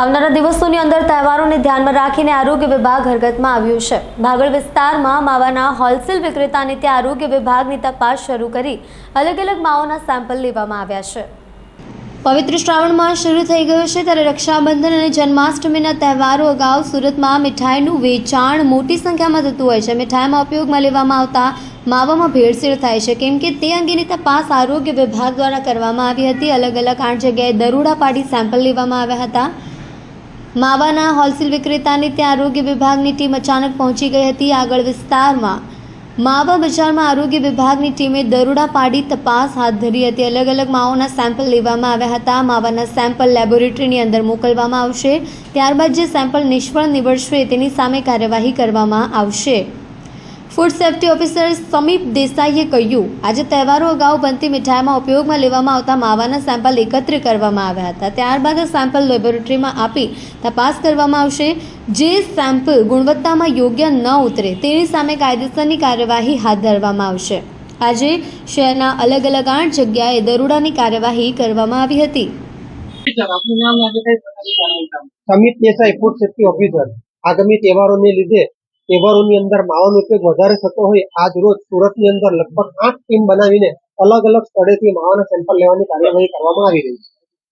આવનારા દિવસોની અંદર તહેવારોને ધ્યાનમાં રાખીને આરોગ્ય વિભાગ હરકતમાં આવ્યું છે. ભાગળ વિસ્તારમાં માવાના હોલસેલ વિક્રેતાને ત્યાં આરોગ્ય વિભાગની તપાસ શરૂ કરી. અલગ અલગ માઓના સેમ્પલ લેવામાં આવ્યા છે. પવિત્ર શ્રાવણ માસ શરૂ થઈ ગયો છે ત્યારે રક્ષાબંધન અને જન્માષ્ટમીના તહેવારો અગાઉ સુરતમાં મીઠાઈનું વેચાણ મોટી સંખ્યામાં થતું હોય છે. મીઠાઈમાં ઉપયોગમાં લેવામાં આવતા માવામાં ભેળસેળ થાય છે. કેમ કે તે અંગેની તપાસ આરોગ્ય વિભાગ દ્વારા કરવામાં આવી હતી. અલગ અલગ આઠ જગ્યાએ દરોડા પાડી સેમ્પલ લેવામાં આવ્યા હતા. માવાના હોલસેલ વિક્રેતાની ત્યાં આરોગ્ય વિભાગની ટીમ અચાનક પહોંચી ગઈ હતી. આગળ વિસ્તારમાં માવા બજારમાં આરોગ્ય વિભાગની ટીમે દરોડા પાડી તપાસ હાથ ધરી હતી. અલગ અલગ માઓના સેમ્પલ લેવામાં આવ્યા હતા. માવાના સેમ્પલ લેબોરેટરીની અંદર મોકલવામાં આવશે. ત્યારબાદ જે સેમ્પલ નિષ્ફળ નીવડશે તેની સામે કાર્યવાહી કરવામાં આવશે. ફૂડ સેફ્ટી ઓફિસર સમીપ દેસાઈએ કહ્યું, આજે તહેવારો અગાઉ બનતી મીઠાઈમાં ઉપયોગમાં લેવામાં આવતા માવાના સેમ્પલ એકત્ર કરવામાં આવ્યા હતા. ત્યારબાદ સેમ્પલ લેબોરેટરીમાં આપી તપાસ કરવામાં આવશે. જે સેમ્પલ ગુણવત્તામાં યોગ્ય ન ઉતરે, તેની સામે કાયદેસરની કાર્યવાહી હાથ ધરવામાં આવશે. આજે શહેરના અલગ અલગ આઠ જગ્યાએ દરોડાની કાર્યવાહી કરવામાં આવી હતી. Samit Desai food safety officer, આગામી તહેવારોને લીધે તહેવારોની અંદર માવાનો ઉપયોગ વધારે થતો હોય, આજ રોજ સુરતની અંદર લગભગ આઠ ટીમ બનાવીને અલગ અલગ સ્થળેથી માવાના સેમ્પલ લેવાની કાર્યવાહી કરવામાં આવી રહી છે.